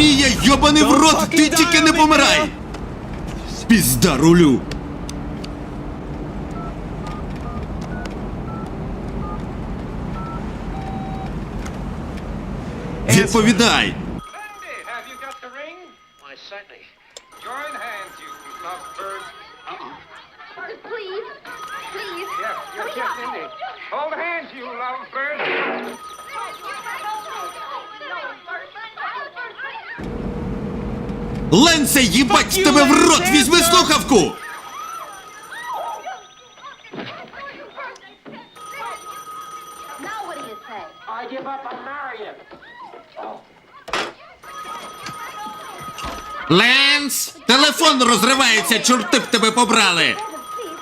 Мія, йобаний в рот, ти тільки не помирай! Пізда рулю! Відповідай! Splendid! Have you got Ленце, їбать тебе в рот! Візьми слухавку! Now what do you say? I give up on Marion. Ленс! Телефон розривається, чорти б тебе побрали!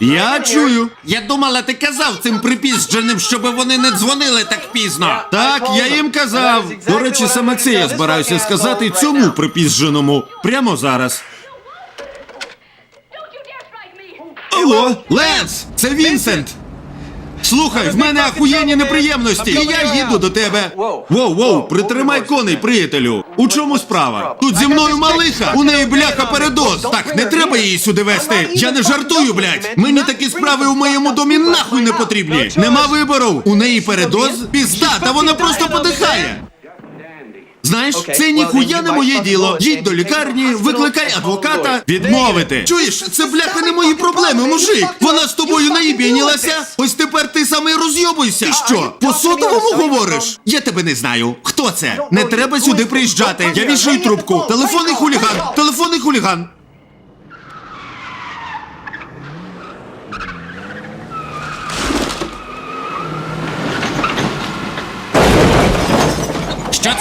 Я чую. Я думала, ти казав цим припіздженим, щоб вони не дзвонили так пізно. Так, я їм казав. До речі, саме це я збираюся сказати цьому припіздженому прямо зараз. Алло, Ленс, це Вінсент. Слухай, в мене ахуєнні неприємності, і я їду до тебе. Воу, воу, притримай коней, приятелю. У чому справа? Тут зі мною малиха, у неї бляха передоз. Так, не треба її сюди вести. Я не жартую, блядь. Мені такі справи у моєму домі нахуй не потрібні. Нема вибору. У неї передоз, пізда, та вона просто подихає. Знаєш, це ніхуя не моє діло. Їдь до лікарні, викликай адвоката. Відмовити. Чуєш, це бляха не мої проблеми, мужик. Вона з тобою наїбінілася. Ось тепер ти саме розйобуйся. Ти що, по сотовому говориш? Я тебе не знаю. Хто це? Не треба сюди приїжджати. Я вішаю трубку. Телефонний хуліган. Телефонний хуліган.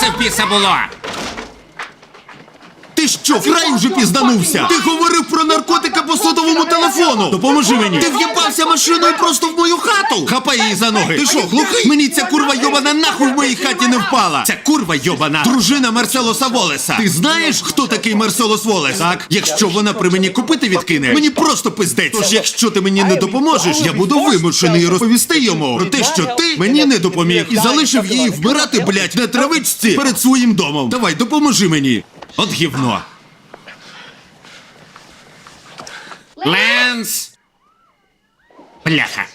Це в було? Що, фрай вже пізданувся? Ти говорив про наркотики по сотовому телефону. Допоможи мені. Ти в'їбався машиною просто в мою хату. Хапай її за ноги. Ти що, глухий? Мені ця курва йобана нахуй в моїй хаті не впала. Ця курва йобана. Дружина Мерселоса Волеса. Ти знаєш, хто такий Мерселос Волес? Так, якщо вона при мені купити відкине, мені просто пиздець. Тож, якщо ти мені не допоможеш, я буду вимушений розповісти йому про те, що ти мені не допоміг і залишив її вмирати, блядь, на травичці перед своїм домом. Давай, допоможи мені. От гівно. Ленс! Бляха!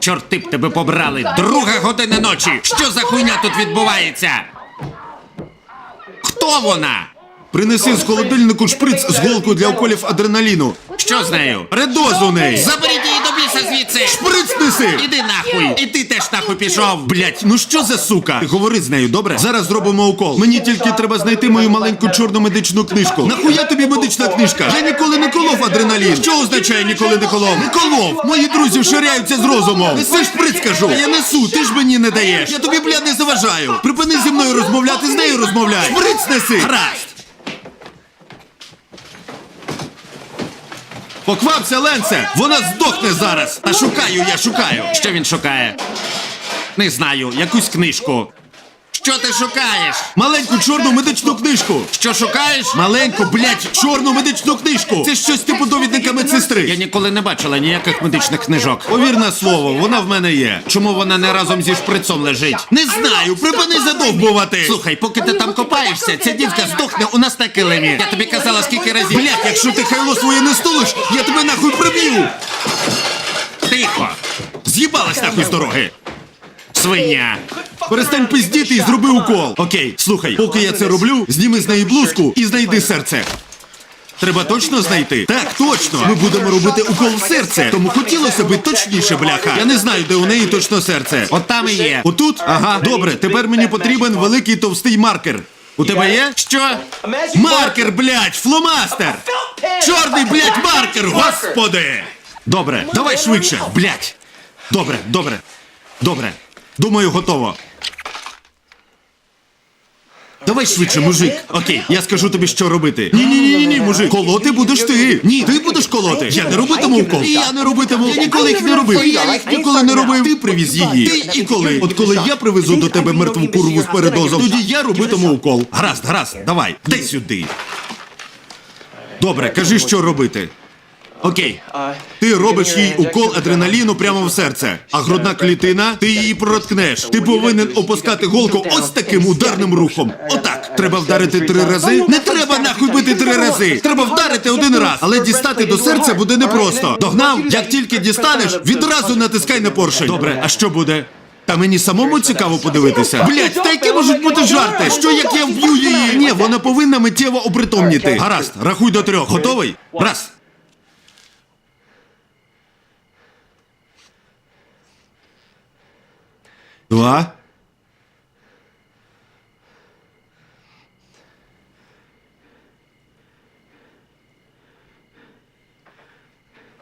Чорти б тебе побрали! Друга година ночі! Що за хуйня тут відбувається? Хто вона? Принеси з холодильнику шприц з голкою для уколів адреналіну. Що з нею? Передоз у неї. Заберіть її до біса звідси! Шприц неси! Іди нахуй! І ти теж нахуй пішов! Блять, ну що за сука? Говори з нею, добре? Зараз зробимо укол. Мені тільки треба знайти мою маленьку чорну медичну книжку. Нахуя тобі медична книжка? Я ніколи не колов адреналін. Що означає ніколи не колов? Не колов! Мої друзі ширяються з розумом. Неси шприц, кажу. Я несу, ти ж мені не даєш. Я тобі, блядь, не заважаю. Припини зі мною розмовляти, з нею розмовляй. Шприц неси! Гаразд! Поквапся, Ленце! Вона здохне зараз! Та шукаю, я шукаю! Що він шукає? Не знаю, якусь книжку. Що ти шукаєш? Маленьку чорну медичну книжку! Що шукаєш? Маленьку, блядь, чорну медичну книжку! Це щось типу довідника медсестри. Я ніколи не бачила ніяких медичних книжок. Повірне слово, вона в мене є. Чому вона не разом зі шприцом лежить? Не знаю, припини задовбувати! Слухай, поки ти там копаєшся, ця дівка здохне у нас на килимі. Я тобі казала скільки разів. Блядь, якщо ти хайло своє не стулиш, я тебе нахуй приб'ю! Тихо! З'їбалась нахуй з дороги! Свиня! Перестань пиздіти і зроби укол. Окей, слухай, поки я це роблю, зніми з неї блузку і знайди серце. Треба точно знайти? Так, точно. Ми будемо робити укол в серце. Тому хотілося би точніше, бляха. Я не знаю, де у неї точно серце. От там і є. Отут? Ага, добре. Тепер мені потрібен великий товстий маркер. У тебе є? Що? Маркер, блядь, фломастер! Чорний, блядь, маркер, господи! Добре, давай швидше, блядь. Добре, добре, добре. Думаю, готово. Давай швидше, мужик. Окей, я скажу тобі, що робити. Ні, ні, ні, ні, ні, мужик. Колоти будеш ти. Ні, ти будеш колоти. Я не робитиму укол. І я не робитиму. Я ніколи їх не робив. Я їх ніколи не робив. Ти привіз її. Ти і коли. От коли я привезу до тебе мертву курву з передозом, тоді я робитиму укол. Гаразд, гаразд, давай, дай сюди. Добре, кажи, що робити. Окей. Ти робиш їй укол адреналіну прямо в серце, а грудна клітина, ти її проткнеш. Ти повинен опускати голку ось таким ударним рухом. Отак. Треба вдарити три рази? Не треба нахуй бити три рази. Треба вдарити один раз. Але дістати до серця буде непросто. Догнав, як тільки дістанеш, відразу натискай на поршень. Добре, а що буде? Та мені самому цікаво подивитися. Блять, та які можуть бути жарти? Що як я вб'ю її? Ні, вона повинна миттєво опритомніти. Гаразд, рахуй до трьох. Готовий? Раз. Два.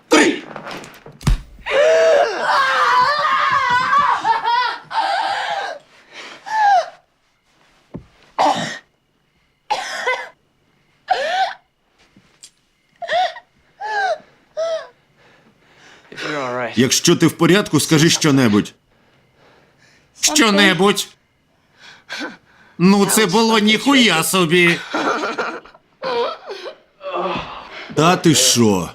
Три. Якщо ти в порядку, скажи щонебудь. Що-небудь. Ну, це було ніхуя собі. Та ти що?